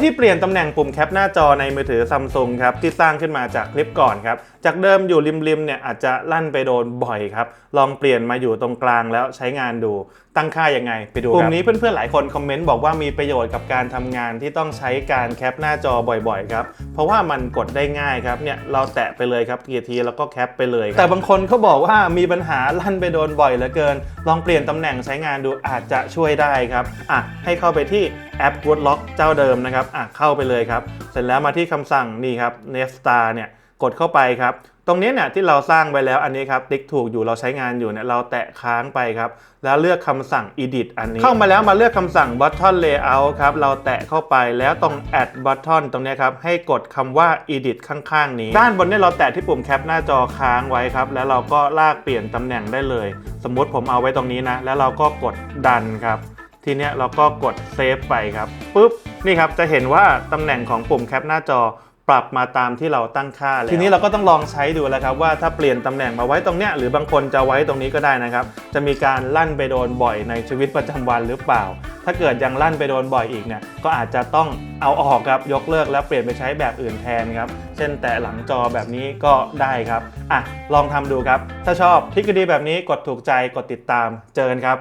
วิธีเปลี่ยนตำแหน่งปุ่มแคปหน้าจอในมือถือซัมซุงครับที่สร้างขึ้นมาจากคลิปก่อนครับ จากเดิมอยู่ริมๆเนี่ยอาจจะลั่นไปโดนบ่อยครับ ลองเปลี่ยนมาอยู่ตรงกลางแล้วใช้งานดูตั้งค่ายังไงไปดูปุ่มนี้เพื่อนๆหลายคนคอมเมนต์บอกว่ามีประโยชน์กับการทำงานที่ต้องใช้การแคปหน้าจอบ่อยๆครับ เพราะว่ามันกดได้ง่ายครับเนี่ยเราแตะไปเลยครับกี่ทีแล้วก็แคปไปเลยครับแต่บางคนเขาบอกว่ามีปัญหาลั่นไปโดนบ่อยเหลือเกิน ลองเปลี่ยนตำแหน่งใช้งานดูอาจจะช่วยได้ครับอะให้เข้าไปที่ แอป Woodlock เจ้าเดิมนะครับอะเข้าไปเลยครับ เสร็จแล้วมาที่คำสั่งนี่ครับ Nefstar เนี่ยกดเข้าไปครับ ตรงนี้เนี่ยที่เราสร้างไปแล้วอันนี้ครับติ๊กถูกอยู่เราใช้งานอยู่เนี่ยเราแตะค้างไปครับ แล้วเลือกคำสั่ง edit อันนี้ เข้ามาแล้วมาเลือกคำสั่ง button layout ครับ เราแตะเข้าไปแล้วตรง add button ตรงเนี้ยครับ ให้กดคำว่า edit ข้างๆ นี้ ด้านบนเนี่ยเราแตะที่ปุ่มแคปหน้าจอค้างไว้ครับ แล้วเราก็ลากเปลี่ยนตำแหน่งได้เลย สมมุติผมเอาไว้ตรงนี้นะ แล้วเราก็กดดันครับ ทีเนี้ยเราก็กดเซฟไปครับปุ๊บนี่ครับจะเห็นว่าตำแหน่งของปุ่มแคปหน้าจอปรับมาตามที่เราตั้งค่าแล้วทีนี้เราก็ต้องลองใช้ดูแล้วครับว่าถ้าเปลี่ยนตำแหน่งมาไว้ตรงเนี้ยหรือบางคนจะไว้ตรงนี้ก็ได้นะครับ จะมีการลั่นไปโดนบ่อยในชีวิตประจำวันหรือเปล่า ถ้าเกิดยังลั่นไปโดนบ่อยอีกเนี่ยก็อาจจะต้องเอาออกครับยกเลิกแล้วเปลี่ยนไปใช้แบบอื่นแทนครับ เช่นแตะหลังจอแบบนี้ก็ได้ครับอะลองทำดูครับ ถ้าชอบทริคดีแบบนี้กดถูกใจกดติดตามเจอกันครับ